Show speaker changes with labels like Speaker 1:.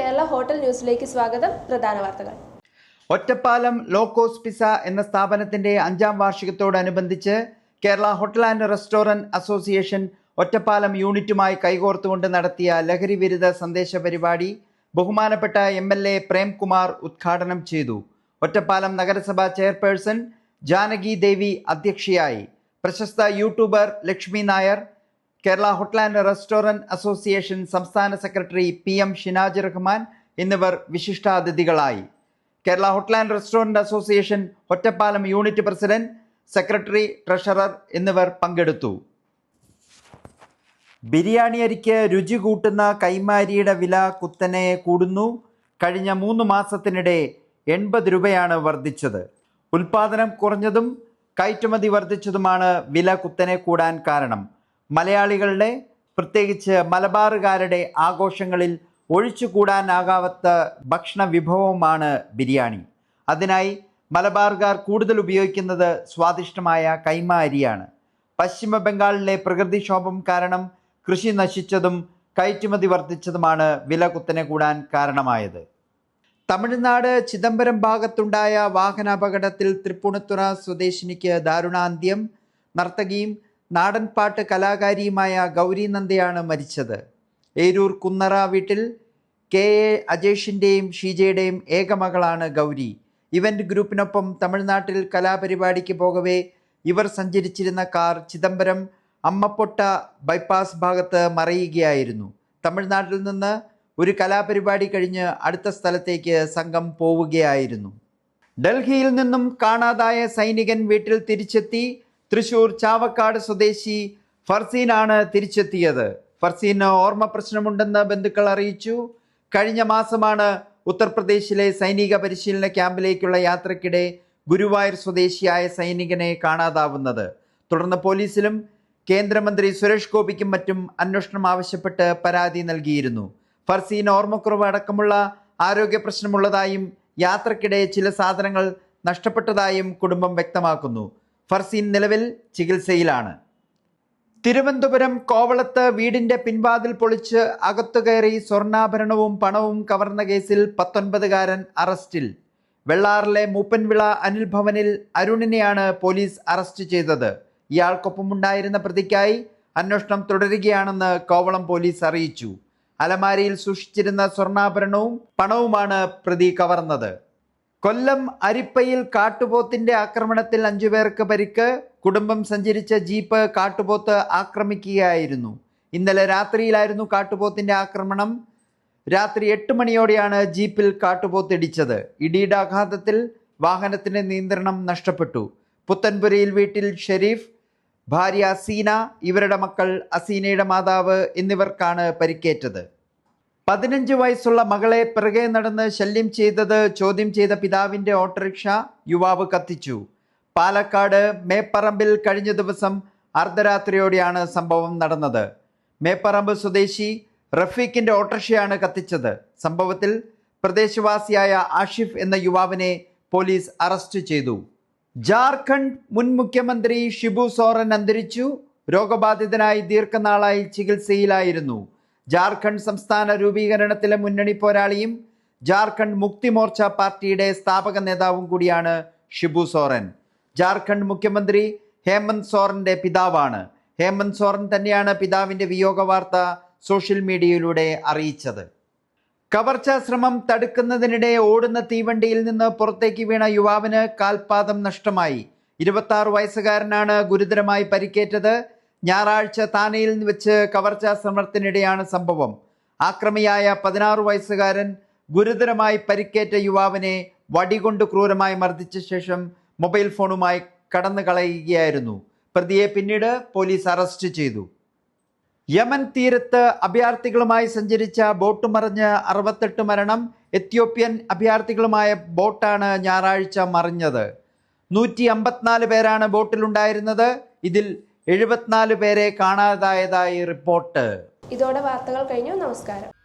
Speaker 1: Kerala hotel ന്യൂസിലേക്ക് സ്വാഗതം. പ്രധാന വാർത്തകൾ.
Speaker 2: ഒറ്റപ്പാലം ലോക്കോസ് പിസ എന്ന സ്ഥാപനത്തിന്റെ അഞ്ചാം വാർഷികത്തോടനുബന്ധിച്ച് Kerala hotel and restaurant association Ottapalam യൂണിറ്റുമായി കൈകോർത്തുകൊണ്ട് നടത്തിയ ലഹരി വിരുദ്ധ സന്ദേശ പരിപാടി ബഹുമാനപ്പെട്ട എം എൽ എ പ്രേംകുമാർ ഉദ്ഘാടനം ചെയ്തു. ഒറ്റപ്പാലം നഗരസഭാ ചെയർപേഴ്സൺ ജാനകി ദേവി അധ്യക്ഷയായി. പ്രശസ്ത YouTuber Lakshmi Nair Kerala hotel and restaurant association സംസ്ഥാന secretary P M Shinaj Rahman എന്നിവർ വിശിഷ്ടാതിഥികളായി. Kerala hotel and restaurant association Ottapalam unit president secretary treasurer എന്നിവർ പങ്കെടുത്തു. ബിരിയാണി അരിക്ക് രുചി കൂട്ടുന്ന കൈമാരിയുടെ വില കുത്തനെ കൂടുന്നു. കഴിഞ്ഞ മൂന്ന് മാസത്തിനിടെ എൺപത് രൂപയാണ് വർദ്ധിച്ചത്. ഉൽപാദനം കുറഞ്ഞതും കയറ്റുമതി വർദ്ധിച്ചതുമാണ് വില കുത്തനെ കൂടാൻ കാരണം. മലയാളികളുടെ പ്രത്യേകിച്ച് മലബാറുകാരുടെ ആഘോഷങ്ങളിൽ ഒഴിച്ചുകൂടാനാകാത്ത ഭക്ഷണ വിഭവമാണ് ബിരിയാണി. അതിനായി മലബാറുകാർ കൂടുതൽ ഉപയോഗിക്കുന്നത് സ്വാദിഷ്ടമായ കൈമ അരിയാണ് പശ്ചിമ ബംഗാളിലെ പ്രകൃതിക്ഷോഭം കാരണം കൃഷി നശിച്ചതും കയറ്റുമതി വർദ്ധിച്ചതുമാണ് വില കുത്തനെ കൂടാൻ കാരണമായത്. തമിഴ്നാട് ചിദംബരം ഭാഗത്തുണ്ടായ വാഹനാപകടത്തിൽ തൃപ്പൂണിത്തുറ സ്വദേശിനിക്ക് ദാരുണാന്ത്യം നർത്തകിയും നാടൻപാട്ട് കലാകാരിയുമായ ഗൗരി നന്ദയാണ് മരിച്ചത്. ഏരൂർ കുന്നറ വീട്ടിൽ കെ എ അജേഷിന്റെയും ഷീജയുടെയും ഏകമകളാണ് ഗൗരി. ഇവന്റ് ഗ്രൂപ്പിനൊപ്പം തമിഴ്നാട്ടിൽ കലാപരിപാടിക്ക് പോകവേ ഇവർ സഞ്ചരിച്ചിരുന്ന കാർ ചിദംബരം അമ്മപ്പൊട്ട ബൈപ്പാസ് ഭാഗത്ത് മറയുകയായിരുന്നു. തമിഴ്നാട്ടിൽ നിന്ന് ഒരു കലാപരിപാടി കഴിഞ്ഞ് അടുത്ത സ്ഥലത്തേക്ക് സംഘം പോവുകയായിരുന്നു. ഡൽഹിയിൽ നിന്നും കാണാതായ സൈനികൻ വീട്ടിൽ തിരിച്ചെത്തി തൃശൂർ ചാവക്കാട് സ്വദേശി ഫർസീനാണ് തിരിച്ചെത്തിയത്. ഫർസീന് ഓർമ്മ പ്രശ്നമുണ്ടെന്ന് ബന്ധുക്കൾ അറിയിച്ചു. കഴിഞ്ഞ മാസമാണ് ഉത്തർപ്രദേശിലെ സൈനിക പരിശീലന ക്യാമ്പിലേക്കുള്ള യാത്രക്കിടെ ഗുരുവായൂർ സ്വദേശിയായ സൈനികനെ കാണാതാവുന്നത്. തുടർന്ന് പോലീസിലും കേന്ദ്രമന്ത്രി സുരേഷ് ഗോപിക്കും മറ്റും അന്വേഷണം ആവശ്യപ്പെട്ട് പരാതി നൽകിയിരുന്നു. ഫർസീൻ ഓർമ്മക്കുറവ് അടക്കമുള്ള ആരോഗ്യ പ്രശ്നമുള്ളതായും യാത്രക്കിടെ ചില സാധനങ്ങൾ നഷ്ടപ്പെട്ടതായും കുടുംബം വ്യക്തമാക്കുന്നു. ഫർസീൻ നിലവിൽ ചികിത്സയിലാണ്. തിരുവനന്തപുരം കോവളത്ത് വീടിന്റെ പിൻവാതിൽ പൊളിച്ച് അകത്തു കയറി സ്വർണാഭരണവും പണവും കവർന്ന കേസിൽ പത്തൊൻപതുകാരൻ അറസ്റ്റിൽ. വെള്ളാറിലെ മൂപ്പൻവിള അനിൽ ഭവനിൽ അരുണിനെയാണ് പോലീസ് അറസ്റ്റ് ചെയ്തത്. ഇയാൾക്കൊപ്പമുണ്ടായിരുന്ന പ്രതിക്കായി അന്വേഷണം തുടരുകയാണെന്ന് കോവളം പോലീസ് അറിയിച്ചു. അലമാരിയിൽ സൂക്ഷിച്ചിരുന്ന സ്വർണാഭരണവും പണവുമാണ് പ്രതി കവർന്നത്. കൊല്ലം അരിപ്പയിൽ കാട്ടുപോത്തിന്റെ ആക്രമണത്തിൽ അഞ്ചുപേർക്ക് പരിക്ക്. കുടുംബം സഞ്ചരിച്ച ജീപ്പ് കാട്ടുപോത്ത് ആക്രമിക്കുകയായിരുന്നു. ഇന്നലെ രാത്രിയിലായിരുന്നു കാട്ടുപോത്തിന്റെ ആക്രമണം. രാത്രി എട്ട് മണിയോടെയാണ് ജീപ്പിൽ കാട്ടുപോത്ത് ഇടിച്ചത്. ഇടിയുടെ ആഘാതത്തിൽ വാഹനത്തിന്റെ നിയന്ത്രണം നഷ്ടപ്പെട്ടു. പുത്തൻപുരയിൽ വീട്ടിൽ ഷെരീഫ് ഭാര്യ അസീന ഇവരുടെ മക്കൾ അസീനയുടെ മാതാവ് എന്നിവർക്കാണ് പരിക്കേറ്റത്. പതിനഞ്ച് വയസ്സുള്ള മകളെ പിറകെ നടന്ന് ശല്യം ചെയ്തത് ചോദ്യം ചെയ്ത പിതാവിന്റെ ഓട്ടോറിക്ഷ യുവാവ് കത്തിച്ചു. പാലക്കാട് മേപ്പറമ്പിൽ കഴിഞ്ഞ ദിവസം അർദ്ധരാത്രിയോടെയാണ് സംഭവം നടന്നത്. മേപ്പറമ്പ് സ്വദേശി റഫീഖിന്റെ ഓട്ടോറിക്ഷയാണ് കത്തിച്ചത്. സംഭവത്തിൽ പ്രദേശവാസിയായ ആഷിഫ് എന്ന യുവാവിനെ പോലീസ് അറസ്റ്റ് ചെയ്തു. ജാർഖണ്ഡ് മുൻ മുഖ്യമന്ത്രി ഷിബു സോറൻ അന്തരിച്ചു. രോഗബാധിതനായി ദീർഘനാളായി ചികിത്സയിലായിരുന്നു. ജാർഖണ്ഡ് സംസ്ഥാന രൂപീകരണത്തിലെ മുന്നണി പോരാളിയും ജാർഖണ്ഡ് മുക്തി മോർച്ച പാർട്ടിയുടെ സ്ഥാപക നേതാവും കൂടിയാണ് ഷിബു സോറൻ. ജാർഖണ്ഡ് മുഖ്യമന്ത്രി ഹേമന്ത് സോറന്റെ പിതാവാണ്. ഹേമന്ത് സോറൻ തന്നെയാണ് പിതാവിന്റെ വിയോഗ വാർത്ത സോഷ്യൽ മീഡിയയിലൂടെ അറിയിച്ചത്. കവർച്ചാ ശ്രമം തടുക്കുന്നതിനിടെ ഓടുന്ന തീവണ്ടിയിൽ നിന്ന് പുറത്തേക്ക് വീണ യുവാവിന് കാൽപാദം നഷ്ടമായി. ഇരുപത്തി വയസ്സുകാരനാണ് ഗുരുതരമായി പരിക്കേറ്റത്. ഞായറാഴ്ച താനയിൽ വെച്ച് കവർച്ചാ ശ്രമത്തിനിടെയാണ് സംഭവം. ആക്രമിയായ പതിനാറ് വയസ്സുകാരൻ ഗുരുതരമായി പരിക്കേറ്റ യുവാവിനെ വടികൊണ്ട് ക്രൂരമായി മർദ്ദിച്ച ശേഷം മൊബൈൽ ഫോണുമായി കടന്നു കളയുകയായിരുന്നു പ്രതിയെ പിന്നീട് പോലീസ് അറസ്റ്റ് ചെയ്തു. യമൻ തീരത്ത് അഭയാർത്ഥികളുമായി സഞ്ചരിച്ച ബോട്ട് മറിഞ്ഞ് അറുപത്തെട്ട് മരണം എത്യോപ്യൻ അഭയാർത്ഥികളുമായ ബോട്ടാണ് ഞായറാഴ്ച മറിഞ്ഞത്. നൂറ്റി അമ്പത്തിനാല് പേരാണ് ബോട്ടിലുണ്ടായിരുന്നത്. ഇതിൽ എഴുപത്തിനാല് പേരെ കാണാതായതായി റിപ്പോർട്ട്.
Speaker 1: ഇതോടെ വാർത്തകൾ കഴിഞ്ഞു. നമസ്കാരം.